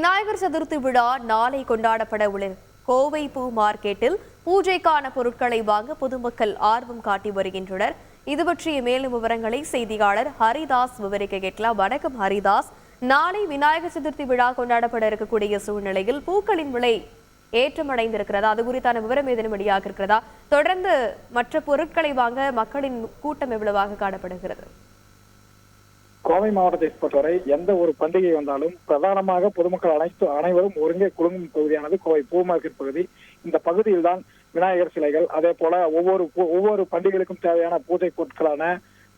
விநாயகர் சதுர்த்தி விழா நாளை கொண்டாடப்பட உள்ள கோவை பூ மார்க்கெட்டில் பூஜைக்கான பொருட்களை வாங்க பொதுமக்கள் ஆர்வம் காட்டி வருகின்றனர். இது பற்றிய மேலும் விவரங்களை செய்தியாளர் ஹரிதாஸ் விவரிக்க கேட்கலாம். வணக்கம் ஹரிதாஸ். நாளை விநாயகர் சதுர்த்தி விழா கொண்டாடப்பட இருக்கக்கூடிய சூழ்நிலையில் பூக்களின் விலை ஏற்றமடைந்திருக்கிறதா? அது குறித்தான விவரம் ஏதேனும் வெளியாக இருக்கிறதா தொடர்ந்து மற்ற பொருட்களை வாங்க மக்களின் கூட்டம் எவ்வளவாக காணப்படுகிறது? கோவை மாவட்டத்தை பொறுத்தவரை எந்த ஒரு பண்டிகை வந்தாலும் பிரதானமாக பொதுமக்கள் அனைத்து அனைவரும் ஒருங்கே குழுங்கும் பகுதியானது கோவை பூ மார்க்கெட் பகுதி. இந்த பகுதியில் தான் விநாயகர் சிலைகள் அதே போல ஒவ்வொரு ஒவ்வொரு பண்டிகைகளுக்கும் தேவையான பூஜை பொருட்களான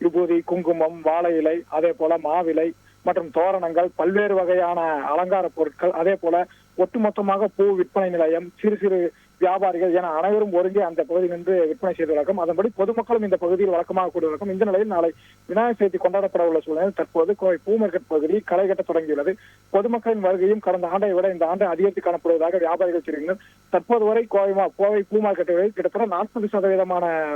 விபூதி குங்குமம் வாழை இலை அதே போல மாவிலை மற்றும் தோரணங்கள் பல்வேறு வகையான அலங்கார பொருட்கள் அதே போல ஒட்டுமொத்தமாக பூ விற்பனை நிலையம் சிறு சிறு வியாபாரிகள் என அனைவரும் ஒருங்கே அந்த பகுதியில் நின்று விற்பனை செய்து வழக்கம் அதன்படி பொதுமக்களும் இந்த பகுதியில் வழக்கமாக கூடிய வழக்கம் இந்த நிலையில் நாளை விநாயகர் சதுர்த்தி கொண்டாடப்பட உள்ள சூழ்நிலையில் தற்போது கோவை பூ மார்க்கெட் பகுதி களை கட்ட தொடங்கியுள்ளது. பொதுமக்களின் வருகையும் கடந்த ஆண்டை விட இந்த ஆண்டு அதிகரித்து காணப்படுவதாக வியாபாரிகள் தெரிவித்தனர். தற்போது வரை கோவை மா- கோவை பூ மார்க்கெட்டுகளில் கிட்டத்தட்ட நாற்பது சதவீதமான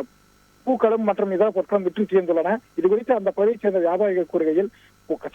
பூக்களும் மற்றும் இதர பொருட்களும் விற்று தீர்ந்துள்ளன. இது குறித்து அந்த பகுதியைச் சேர்ந்த வியாபாரிகள் கூறுகையில்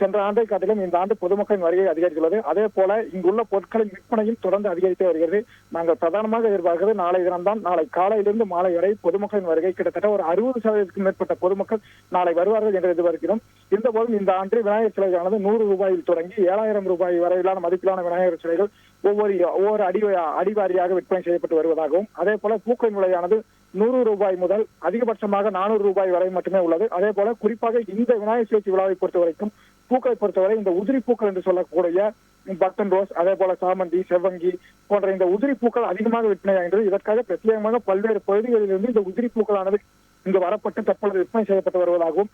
சென்ற ஆண்டை காட்டிலும் இந்த ஆண்டு பொதுமக்களின் வருகை அதிகரித்துள்ளது. அதே போல இங்குள்ள பொருட்களின் விற்பனையும் தொடர்ந்து அதிகரித்து வருகிறது. நாங்கள் பிரதானமாக எதிர்பார்க்கிறது நாளை தினம்தான் நாளை காலையிலிருந்து மாலை வரை பொதுமக்களின் வருகை கிட்டத்தட்ட ஒரு அறுபது சதவீதத்துக்கும் மேற்பட்ட பொதுமக்கள் நாளை வருவார்கள் என்று எதிர்பார்க்கிறோம். இந்த போதும் இந்த ஆண்டு விநாயகர் சிலைகளானது நூறு ரூபாயில் தொடங்கி ஏழாயிரம் ரூபாய் வரையிலான மதிப்பிலான விநாயகர் சிலைகள் ஒவ்வொரு ஒவ்வொரு அடி அடிவாரியாக விற்பனை செய்யப்பட்டு வருவதாகவும் அதே போல பூக்களின் விலையானது நூறு ரூபாய் முதல் அதிகபட்சமாக நானூறு ரூபாய் வரை மட்டுமே உள்ளது. அதே போல குறிப்பாக இந்த விநாயகர் சதுர்த்தி விழாவை பொறுத்த வரைக்கும் பூக்களை பொறுத்தவரை இந்த உதிரி பூக்கள் என்று சொல்லக்கூடிய பட்டன் ரோஸ் அதே போல சாமந்தி செவ்வங்கி போன்ற இந்த உதிரி பூக்கள் அதிகமாக விற்பனையாகின்றது இதற்காக பிரத்யேகமாக பல்வேறு பகுதிகளிலிருந்து இந்த உதிரி பூக்களானது இங்கு வரப்பட்டு தற்பொழுது விற்பனை செய்யப்பட்டு வருவதாகவும்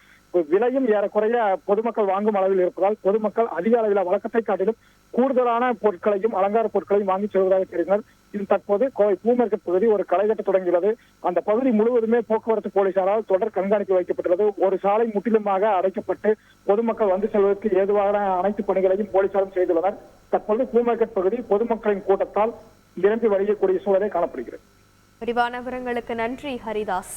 விலையும் ஏறக்குறைய பொதுமக்கள் வாங்கும் அளவில் இருப்பதால் பொதுமக்கள் அதிக அளவில் வழக்கத்தை காட்டிலும் கூடுதலான பொருட்களையும் அலங்கார பொருட்களையும் வாங்கி செல்வதாக தெரிவித்தனர். இது தற்போது கோவை பூ மார்க்கெட் பகுதி ஒரு களைகட்ட தொடங்கியுள்ளது. அந்த பகுதி முழுவதுமே போக்குவரத்து போலீசாரால் தொடர் கண்காணிப்பு வைக்கப்பட்டுள்ளது. ஒரு சாலை முற்றிலுமாக அடைக்கப்பட்டு பொதுமக்கள் வந்து செல்வதற்கு ஏதுவான அனைத்து பணிகளையும் போலீசாரும் செய்துள்ளனர். தற்போது பூ மார்க்கெட் பகுதி பொதுமக்களின் கூட்டத்தால் நிரம்பி வழியக்கூடிய சூழலே காணப்படுகிறது. விரிவான விவரங்களுக்கு நன்றி ஹரிதாஸ்.